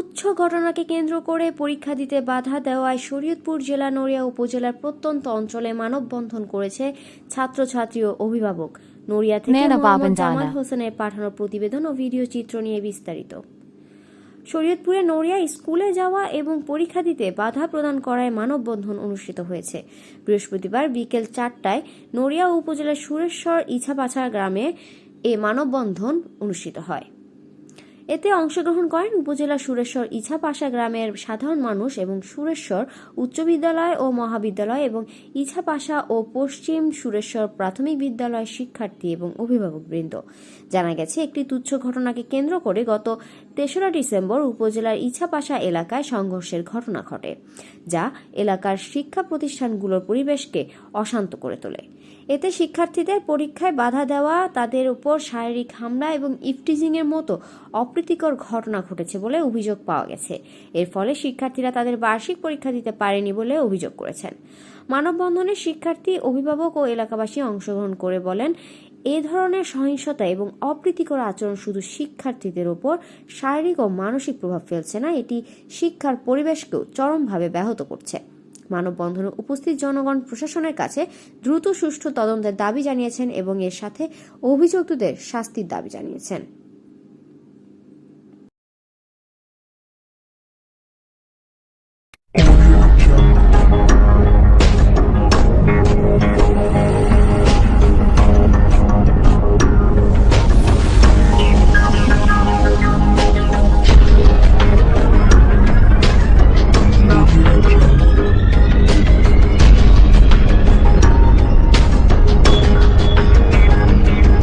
তুচ্ছ ঘটনাকে কেন্দ্র করে পরীক্ষা দিতে বাধা দেওয়ায় শরীয়তপুর জেলা নড়িয়া উপজেলার প্রত্যন্ত অঞ্চলে মানববন্ধন করেছে ছাত্রছাত্রী ও অভিভাবক। নড়িয়া থেকে জামাল হোসেনের পাঠানো প্রতিবেদন ও ভিডিও চিত্র নিয়ে বিস্তারিত। শরীয়তপুরে নড়িয়া স্কুলে যাওয়া এবং পরীক্ষা দিতে বাধা প্রদান করায় মানববন্ধন অনুষ্ঠিত হয়েছে। বৃহস্পতিবার বিকেল চারটায় নড়িয়া উপজেলার সুরেশ্বর ইছাপাছাড় গ্রামে এ মানববন্ধন অনুষ্ঠিত হয়। এতে অংশগ্রহণ করেন উপজেলা সুরেশ্বর ইছাপাশা গ্রামের সাধারণ মানুষ এবং সুরেশ্বর উচ্চ বিদ্যালয় ও মহাবিদ্যালয় এবং ইছাপাশা ও পশ্চিম সুরেশ্বর প্রাথমিক বিদ্যালয়ের শিক্ষার্থী এবং অভিভাবকবৃন্দ। জানা গেছে, একটি তুচ্ছ ঘটনাকে কেন্দ্র করে গত তেসরা ডিসেম্বর উপজেলার ইছাপাশা এলাকায় সংঘর্ষের ঘটনা ঘটে, যা এলাকার শিক্ষা প্রতিষ্ঠানগুলোর পরিবেশকে অশান্ত করে তোলে। এতে শিক্ষার্থীদের পরীক্ষায় বাধা দেওয়া, তাদের উপর শারীরিক হামলা এবং ইফটিজিং এর মতো অপ্রীতিকর ঘটনা ঘটেছে বলে অভিযোগ পাওয়া গেছে। এর ফলে শিক্ষার্থীরা তাদের বার্ষিক পরীক্ষা দিতে পারেনি বলে অভিযোগ করেছেন। মানববন্ধনে শিক্ষার্থী, অভিভাবক ও এলাকাবাসী অংশগ্রহণ করে বলেন, এ ধরনের সহিংসতা এবং অপ্রীতিকর আচরণ শুধু শিক্ষার্থীদের ওপর শারীরিক ও মানসিক প্রভাব ফেলছে না, এটি শিক্ষার পরিবেশকেও চরমভাবে ব্যাহত করছে। মানববন্ধনে উপস্থিত জনগণ প্রশাসনের কাছে দ্রুত সুষ্ঠু তদন্তের দাবি জানিয়েছেন এবং এর সাথে অভিযুক্তদের শাস্তির দাবি জানিয়েছেন। Oh, yeah.